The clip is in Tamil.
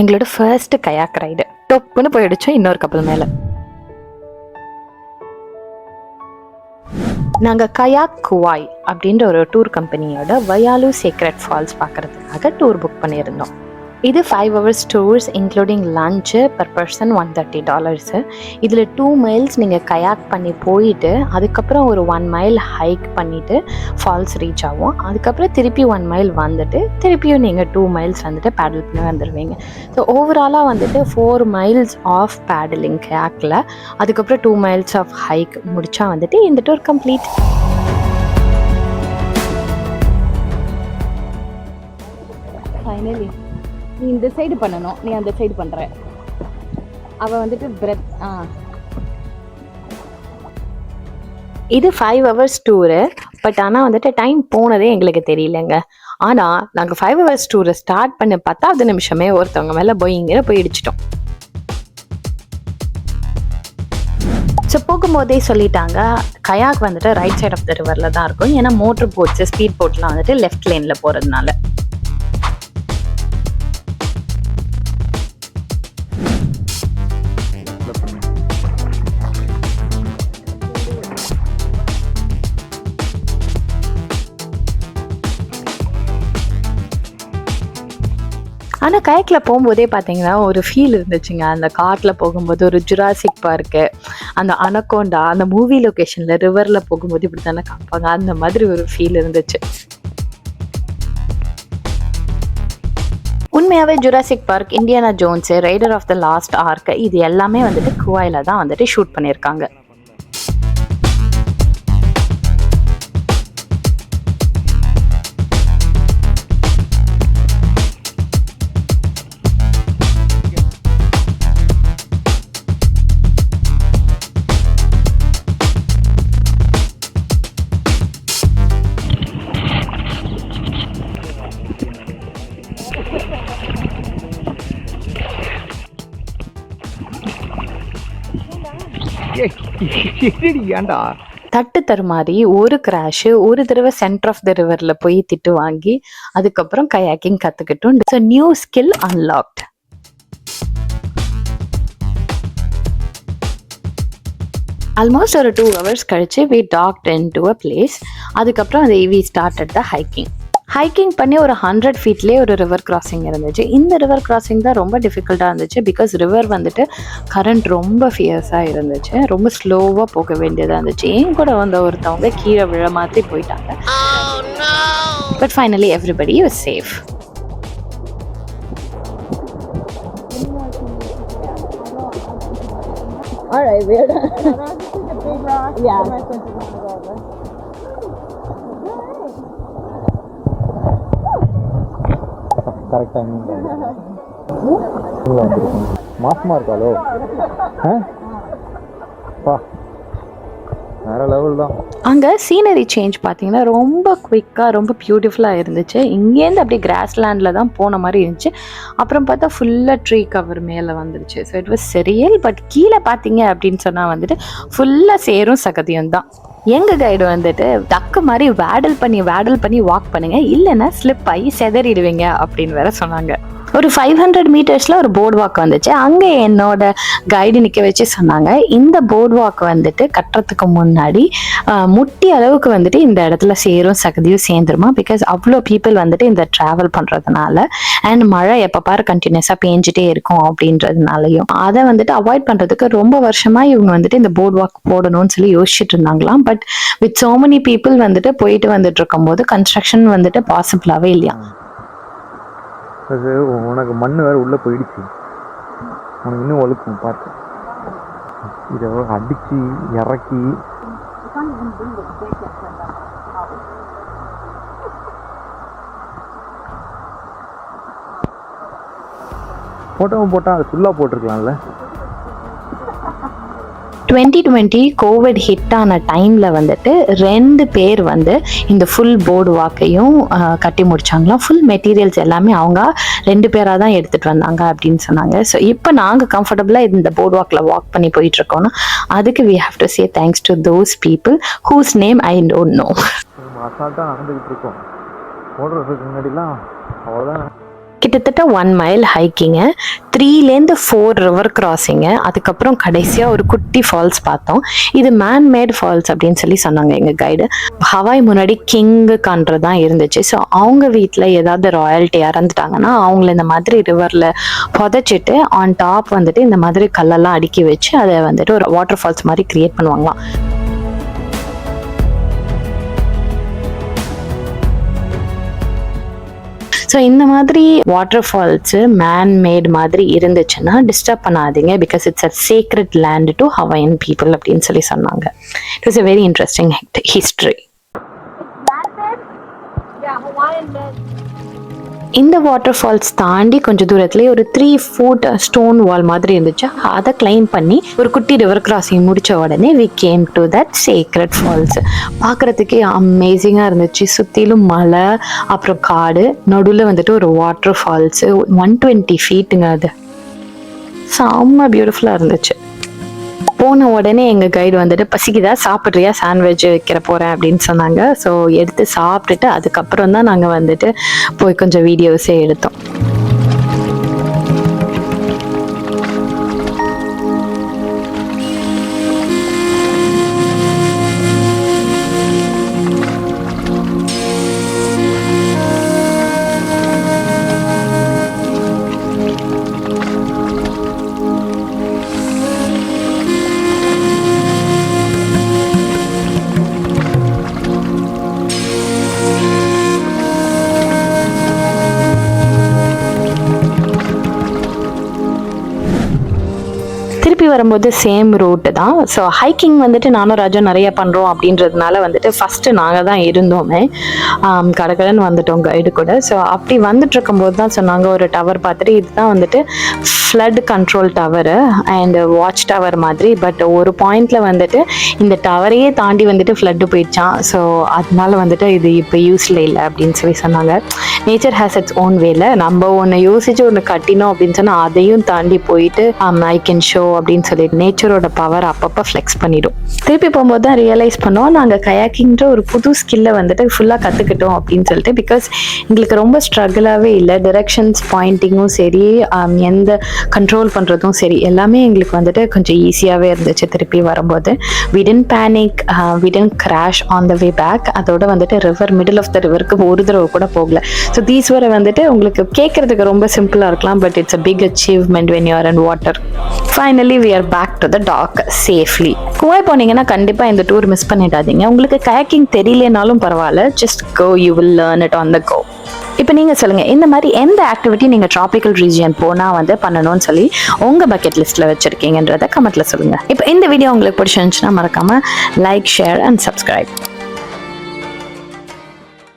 எங்களோட ஃபர்ஸ்ட் கயாக் ரைடு டொப்புன்னு போயிடுச்சோம் இன்னொரு கப்பல் மேலே. நாங்கள் கயாக் குவாய் அப்படின்ற ஒரு டூர் கம்பெனியோட வயாலு சீக்ரெட் ஃபால்ஸ் பார்க்குறதுக்காக டூர் புக் பண்ணியிருந்தோம். இது five hours tours including lunch per person one thirty dollars இதில் டூ மைல்ஸ் நீங்கள் கயாக் பண்ணி போயிட்டு அதுக்கப்புறம் ஒரு ஒன் மைல் ஹைக் பண்ணிவிட்டு ஃபால்ஸ் ரீச் ஆகும். அதுக்கப்புறம் திருப்பி ஒன் மைல் வந்துட்டு திருப்பியும் நீங்கள் டூ மைல்ஸ் வந்துட்டு பேடல் பண்ணி வந்துடுவீங்க ஸோ ஓவராலாக வந்துட்டு ஃபோர் மைல்ஸ் ஆஃப் பேடலிங் கயாக்கில் அதுக்கப்புறம் டூ மைல்ஸ் ஆஃப் ஹைக் முடித்தா வந்துட்டு இந்த டூர் கம்ப்ளீட் ஃபைனலி நீ இந்த சைடு பண்ணணும். நீ அந்த சைடு பண்ற. அவ வந்துட்டு பிரெத் ஆ. இது ஃபைவ் ஹவர்ஸ் டூரு பட் ஆனால் வந்துட்டு டைம் போனதே எங்களுக்கு தெரியலங்க. ஆனால் நாங்கள் ஃபைவ் ஹவர்ஸ் டூரை ஸ்டார்ட் பண்ண பத்தாவது நிமிஷமே ஒருத்தவங்க மேலே போயிங்கிற போய் இடிச்சிட்டோம். ஸோ போகும்போதே சொல்லிட்டாங்க கயாக் வந்துட்டு ரைட் சைட் ஆஃப் த ரிவரில் தான் இருக்கும். ஏன்னா மோட்டர் போட்ஸ் ஸ்பீட் போட்லாம் வந்துட்டு லெஃப்ட் லேனில் போகிறதுனால ஆனால் கயக்கில் போகும்போதே பார்த்தீங்கன்னா ஒரு ஃபீல் இருந்துச்சுங்க. அந்த காட்டில் போகும்போது ஒரு ஜுராசிக் பார்க்கு அந்த அனக்கோண்டா அந்த மூவி லொக்கேஷனில் ரிவரில் போகும்போது இப்படி தானே காப்பாங்க அந்த மாதிரி ஒரு ஃபீல் இருந்துச்சு. உண்மையாகவே Jurassic Park Indiana Jones Raider of the Lost Ark இது எல்லாமே வந்துட்டு குவாயில் தான் வந்துட்டு ஷூட் பண்ணியிருக்காங்க. ஏண்டா தட்டு தருமாறி ஒரு கிராஷு ஒரு தடவை சென்டர் ஆஃப் த ரிவரில் போய் திட்டு வாங்கி அதுக்கப்புறம் கயாக்கிங் கற்றுக்கிட்டோம் so new skill unlocked almost ஒரு டூ ஹவர்ஸ் கழிச்சு we docked in to a place அதுக்கப்புறம் அது we started the hiking hiking பண்ணி ஒரு ஹண்ட்ரட் ஃபீட்லேயே ஒரு ரிவர் கிராசிங் இருந்துச்சு. இந்த ரிவர் கிராசிங் தான் ரொம்ப டிஃபிகல்ட்டாக இருந்துச்சு. பிகாஸ் ரிவர் வந்துட்டு கரண்ட் ரொம்ப ஃபியர்ஸாக இருந்துச்சு. ரொம்ப ஸ்லோவாக போக வேண்டியதாக இருந்துச்சு. ஏன் கூட வந்த ஒருத்தவங்க கீழே விழ மாதிரி போயிட்டாங்க. But finally everybody was safe Alright, weird. yeah. Correct timing மாசமா இருக்காளோ ஆ? வேற லெவல் தான். அங்கே சீனரி சேஞ்ச் பார்த்தீங்கன்னா ரொம்ப குயிக்காக ரொம்ப பியூட்டிஃபுல்லாக இருந்துச்சு. இங்கேருந்து அப்படியே கிராஸ் லேண்டில் தான் போன மாதிரி இருந்துச்சு. அப்புறம் பார்த்தா ஃபுல்லாக ட்ரீ கவர் மேலே வந்துருச்சு. So it was surreal but கீழே பார்த்தீங்க அப்படின்னு சொன்னால் வந்துட்டு ஃபுல்லாக சேரும் சகதியும் தான். எங்கள் கைடு வந்துட்டு டக்கு மாதிரி வேடல் பண்ணி வேடல் பண்ணி வாக் பண்ணுங்க. இல்லைன்னா ஸ்லிப் ஆகி செதறிடுவீங்க அப்படின்னு வேற சொன்னாங்க. ஒரு ஃபைவ் ஹண்ட்ரட் மீட்டர்ஸில் ஒரு போர்ட் வாக் வந்துச்சு. அங்கே என்னோட கைடு நிற்க வச்சு சொன்னாங்க இந்த போர்ட் வாக் வந்துட்டு கட்டுறதுக்கு முன்னாடி முட்டி அளவுக்கு வந்துட்டு இந்த இடத்துல சேரும் சகதியும் சேர்ந்துருமா? பிகாஸ் அவ்வளோ பீப்புள் வந்துட்டு இந்த ட்ராவல் பண்ணுறதுனால அண்ட் மழை எப்போ பாரு கண்டினியூஸாக பேஞ்சிட்டே இருக்கும் அப்படின்றதுனாலையும். அதை வந்துட்டு அவாய்ட் பண்ணுறதுக்கு ரொம்ப வருஷமாக இவங்க வந்துட்டு இந்த போர்ட் வாக் போடணும்னு சொல்லி யோசிச்சுட்டு இருந்தாங்களாம். But with so many people வந்துட்டு போயிட்டு வந்துட்டு இருக்கும்போது கன்ஸ்ட்ரக்ஷன் வந்துட்டு பாசிபிளாகவே இல்லையா அது உனக்கு மண் வேறு உள்ளே போயிடுச்சு. உனக்கு இன்னும் ஒழுக்கும் பார்த்து இதை அடித்து இறக்கி. ஃபோட்டோவும் போட்டால் அது ஃபுல்லாக போட்டிருக்கலாம்ல. டுவெண்ட்டி டுவெண்ட்டி கோவிட் ஹிட் ஆன டைமில் வந்துட்டு ரெண்டு பேர் வந்து இந்த ஃபுல் போர்டு வாக்கையும் கட்டி முடிச்சாங்களாம். ஃபுல் மெட்டீரியல்ஸ் எல்லாமே அவங்க ரெண்டு பேராக தான் எடுத்துகிட்டு வந்தாங்க அப்படின்னு சொன்னாங்க. ஸோ இப்போ நாங்கள் கம்ஃபர்டபுளாக இந்த போர்டு வாக்கில் வாக் பண்ணி போயிட்டுருக்கோன்னா அதுக்கு we have to say thanks to those people whose name I don't know அசால்ட்டாக நடந்துக்கிட்டு இருக்கோம் ஓடுறதுக்கு முன்னாடிலாம் அவ்வளோதான் கிட்டத்தட்ட ஒன் மைல் ஹைக்கிங்கு த்ரீலேருந்து ஃபோர் ரிவர் கிராசிங்கு அதுக்கப்புறம் கடைசியாக ஒரு குட்டி ஃபால்ஸ் பார்த்தோம். இது மேன்மேட் ஃபால்ஸ் அப்படின்னு சொல்லி சொன்னாங்க எங்கள் கைடு ஹவாய் முன்னாடி கிங்கு கான்றது தான் இருந்துச்சு. ஸோ அவங்க வீட்டில் ஏதாவது ராயல்ட்டி இறந்துட்டாங்கன்னா அவங்கள இந்த மாதிரி ரிவரில் புதைச்சிட்டு ஆன் டாப் வந்துட்டு இந்த மாதிரி கல்லெல்லாம் அடுக்கி வச்சு அதை வந்துட்டு ஒரு வாட்டர் ஃபால்ஸ் மாதிரி கிரியேட் பண்ணுவாங்களாம். ஸோ இந்த மாதிரி வாட்டர் ஃபால்ஸு மேன் மேட் மாதிரி இருந்துச்சுன்னா டிஸ்டர்ப் பண்ணாதீங்க because it's a secret land to Hawaiian people அப்படின்னு சொல்லி சொன்னாங்க. It was a very interesting history இந்த வாட்டர் ஃபால்ஸ் தாண்டி கொஞ்சம் தூரத்துலேயே ஒரு த்ரீ ஃபுட் ஸ்டோன் வால் மாதிரி இருந்துச்சு. அதை கிளைம் பண்ணி ஒரு குட்டி ரிவர் கிராசிங் முடித்த உடனே we came to that secret falls பார்க்குறதுக்கே அமேசிங்காக இருந்துச்சு. சுற்றிலும் மலை அப்புறம் காடு நடுவில் வந்துட்டு ஒரு வாட்டர் ஃபால்ஸு ஒன் டுவெண்ட்டி ஃபீட்டுங்க அது. செம்ம பியூட்டிஃபுல்லாக இருந்துச்சு. போன உடனே எங்கள் கைடு வந்துட்டு பசிக்குதா? சாப்பிட்றியா? சாண்ட்விச் வைக்கிற போகிறேன் அப்படின்னு சொன்னாங்க. ஸோ எடுத்து சாப்பிட்டுட்டு அதுக்கப்புறம் தான் நாங்கள் வந்துட்டு போய் கொஞ்சம் வீடியோஸே எடுத்தோம். வரும்போது சேம் ரூட்டு தான். ஸோ ஹைக்கிங் வந்துட்டு நானும் ராஜா நிறைய பண்ணுறோம் அப்படின்றதுனால வந்துட்டு ஃபஸ்ட்டு நாங்கள் தான் இருந்தோமே. கடகடன்னு வந்துட்டோம் கைடு கூட. ஸோ அப்படி வந்துட்டு இருக்கும்போது தான் சொன்னாங்க ஒரு டவர் பார்த்துட்டு இதுதான் வந்துட்டு flood control tower and watch tower மாதிரி. பட் ஒரு பாயிண்டில் வந்துட்டு இந்த டவரையே தாண்டி வந்துட்டு ஃப்ளட்டு போயிடுச்சான் ஸோ அதனால வந்துட்டு இது இப்போ யூஸில் இல்லை அப்படின்னு சொல்லி சொன்னாங்க. நேச்சர் ஹேஸ் இட்ஸ் ஓன் வேல நம்ம ஒன்று யோசிச்சு ஒன்று கட்டினோம் அப்படின்னு சொன்னால் அதையும் தாண்டி போயிட்டு ஐ கேன் ஷோ அப்படின்னு சொல்லிட்டு நேச்சரோட பவர் அப்பப்போ ஃப்ளெக்ஸ் பண்ணிடும். திருப்பி போகும்போது தான் ரியலைஸ் பண்ணோம் நாங்கள் கயாக்கிங்கிற ஒரு புது ஸ்கில்லை வந்துட்டு ஃபுல்லாக கற்றுக்கிட்டோம் அப்படின்னு சொல்லிட்டு பிகாஸ் எங்களுக்கு ரொம்ப ஸ்ட்ரகிளாகவே இல்லை. டிரெக்ஷன்ஸ் பாயிண்டிங்கும் சரி um, எந்த கண்ட்ரோல் பண்ணுறதும் சரி எல்லாமே எங்களுக்கு வந்துட்டு கொஞ்சம் ஈஸியாகவே இருந்துச்சு திருப்பி வரும்போது. Without panic without crash on the way back அதோட வந்துட்டு ரிவர் மிடில் ஆஃப் த ரிவருக்கு ஒரு தடவை கூட போகல. ஸோ தீஸ் வரை வந்துட்டு உங்களுக்கு கேட்குறதுக்கு ரொம்ப சிம்பிளாக இருக்கலாம் but it's a big achievement when you're and water finally we are back to the dock safely Kauai போனீங்கன்னா கண்டிப்பாக இந்த டூர் மிஸ் பண்ணிடாதீங்க. உங்களுக்கு கயக்கிங் தெரியலனாலும் பரவாயில்ல. Just go you will learn it on the go இப்போ நீங்கள் சொல்லுங்கள் இந்த மாதிரி எந்த ஆக்டிவிட்டி நீங்கள் ட்ராபிக்கல் ரீஜியன் போனால் வந்து பண்ணணும்னு சொல்லி உங்கள் பக்கெட் லிஸ்ட்டில் வச்சுருக்கீங்கன்றத கமெண்ட்டில் சொல்லுங்கள் இப்போ இந்த வீடியோ உங்களுக்கு பிடிச்சிருந்துச்சுன்னா மறக்காமல் லைக் ஷேர் அண்ட் சப்ஸ்கிரைப்